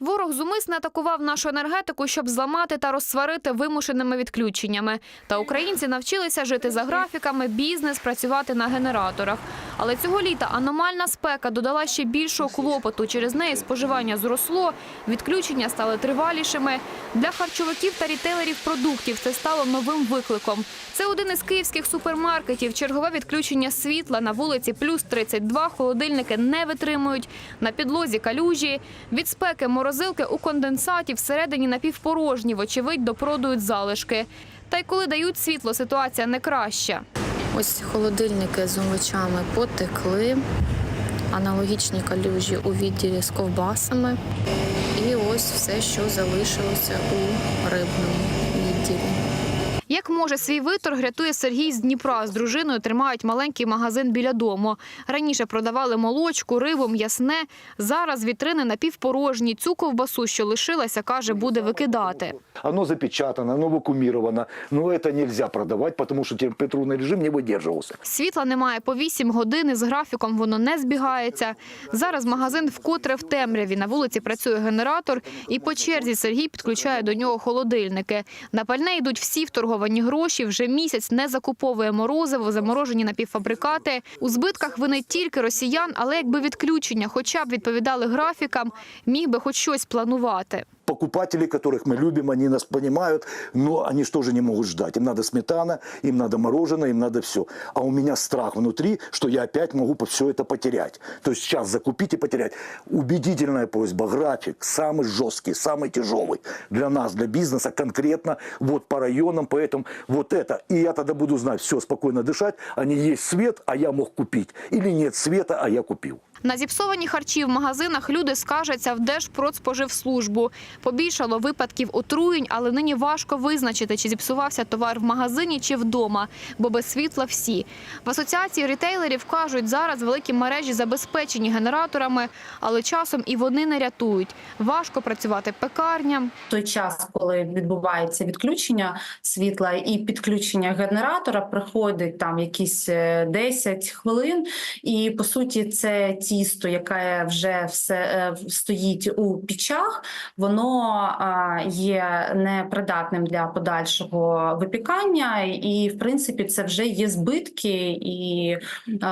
Ворог зумисне атакував нашу енергетику, щоб зламати та розсварити вимушеними відключеннями. Та українці навчилися жити за графіками, бізнес, працювати на генераторах. Але цього літа аномальна спека додала ще більшого клопоту. Через неї споживання зросло, відключення стали тривалішими. Для харчовиків та рітейлерів продуктів це стало новим викликом. Це один із київських супермаркетів. Чергове відключення світла на вулиці плюс 32. Холодильники не витримують. На підлозі калюжі. Від спеки морозилки у конденсаті всередині напівпорожні, вочевидь, допродують залишки. Та й коли дають світло, ситуація не краща. Ось холодильники з овочами потекли, аналогічні калюжі у відділі з ковбасами. І ось все, що залишилося у рибному відділі. Як може свій виторг рятує Сергій з Дніпра. З дружиною тримають маленький магазин біля дому. Раніше продавали молочку, рибу, м'ясне. Зараз вітрини напівпорожні. Цю ковбасу, що лишилася, каже, буде викидати. Оно запечатано, оно вакуумировано. Но это нельзя продавать, потому что температурный режим не выдерживался. Світла немає по 8 годин, і з графіком воно не збігається. Зараз магазин вкотре в темряві. На вулиці працює генератор, і по черзі Сергій підключає до нього холодильники. На пальне йдуть всі вторговані гроші. Вже місяць не закуповує морозиво, заморожені напівфабрикати. У збитках вини тільки росіян, але якби відключення хоча б відповідали графікам, міг би хоч щось планувати. Покупатели, которых мы любим, они нас понимают, но они что же не могут ждать? Им надо сметана, им надо мороженое, им надо все. А у меня страх внутри, что я опять могу все это потерять. То есть сейчас закупить и потерять. Убедительная просьба, график самый жесткий, самый тяжелый для нас, для бизнеса конкретно, вот по районам, поэтому вот это. И я тогда буду знать, все, спокойно дышать, а не есть свет, а я мог купить. Или нет света, а я купил. На зіпсовані харчі в магазинах люди скаржаться в Держпродспоживслужбу. Побільшало випадків отруєнь, але нині важко визначити, чи зіпсувався товар в магазині чи вдома, бо без світла всі. В асоціації рітейлерів кажуть, зараз великі мережі забезпечені генераторами, але часом і вони не рятують. Важко працювати пекарням. Той час, коли відбувається відключення світла і підключення генератора, приходить там якісь е, 10 хвилин, і по суті, це тісто, яке вже все е, стоїть у пічах, воно є непридатним для подальшого випікання, і в принципі це вже є збитки, і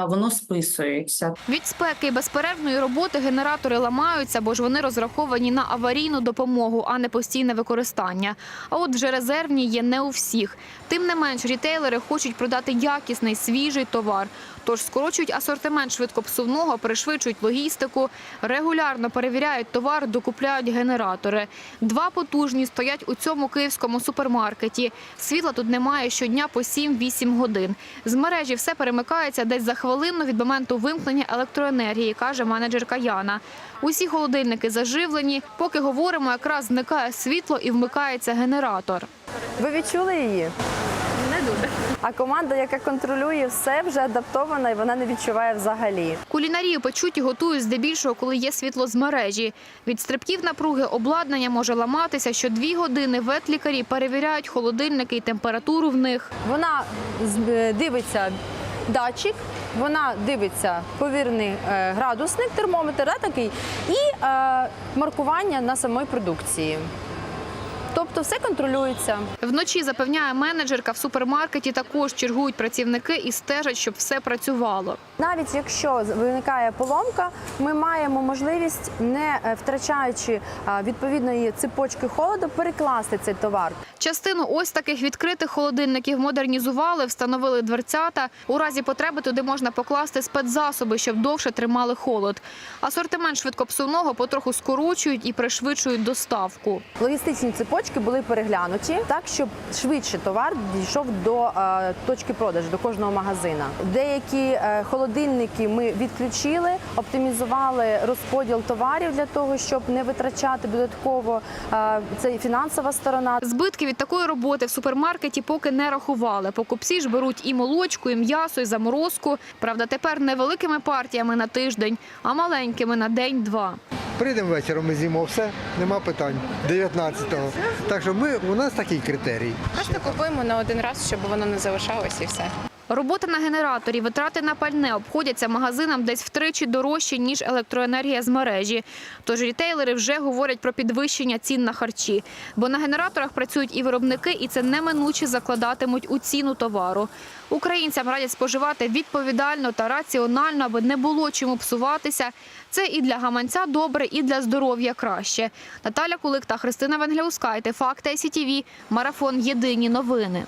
воно списується. Від спеки безперервної роботи генератори ламаються, бо ж вони розраховані на аварійну допомогу, а не постійне використання. А от вже резервні є не у всіх. Тим не менш, рітейлери хочуть продати якісний свіжий товар. Тож скорочують асортимент швидкопсувного, перешвидшують логістику, регулярно перевіряють товар, докупляють генератори. Два потужні стоять у цьому київському супермаркеті. Світла тут немає щодня по 7-8 годин. З мережі все перемикається десь за хвилину від моменту вимкнення електроенергії, каже менеджерка Яна. Усі холодильники заживлені. Поки говоримо, якраз зникає світло і вмикається генератор. Ви відчули її? Дуже. А команда, яка контролює все, вже адаптована і вона не відчуває взагалі. Кулінарію печуть і готують здебільшого, коли є світло з мережі. Від стрибків напруги обладнання може ламатися. Що дві години ветлікарі перевіряють холодильники і температуру в них. Вона е, дивиться датчик, вона дивиться повірний е, градусник, термометр да, такий, і е, маркування на самій продукції. Тобто все контролюється. Вночі запевняє менеджерка в супермаркеті. Також чергують працівники і стежать, щоб все працювало. Навіть якщо виникає поломка, ми маємо можливість, не е, втрачаючи відповідної цепочки холоду, перекласти цей товар. Частину ось таких відкритих холодильників модернізували, встановили дверцята. У разі потреби туди можна покласти спецзасоби, щоб довше тримали холод. Асортимент швидкопсувного потроху скорочують і пришвидшують доставку. Логістичні цепочки були переглянуті так, щоб швидше товар дійшов до е, точки продажу, до кожного магазина. Деякі е, холодильники ми відключили, оптимізували розподіл товарів для того, щоб не витрачати додатково. Е, це фінансова сторона. Збитки від такої роботи в супермаркеті поки не рахували. Покупці ж беруть і молочку, і м'ясо, і заморозку. Правда, тепер не великими партіями на тиждень, а маленькими на день-два. Прийдемо вечором, ми з'їмо все, нема питань. 19-го. Так що ми, у нас такий критерій. Просто купуємо на один раз, щоб воно не залишалось і все. Робота на генераторі, витрати на пальне обходяться магазинам десь втричі дорожче, ніж електроенергія з мережі. Тож рітейлери вже говорять про підвищення цін на харчі. Бо на генераторах працюють і виробники, і це неминуче закладатимуть у ціну товару. Українцям радять споживати відповідально та раціонально, аби не було чому псуватися. Це і для гаманця добре, і для здоров'я краще. Наталя Кулик та Христина Венгляускайте. Факти СІТІВІ. Марафон. Єдині новини.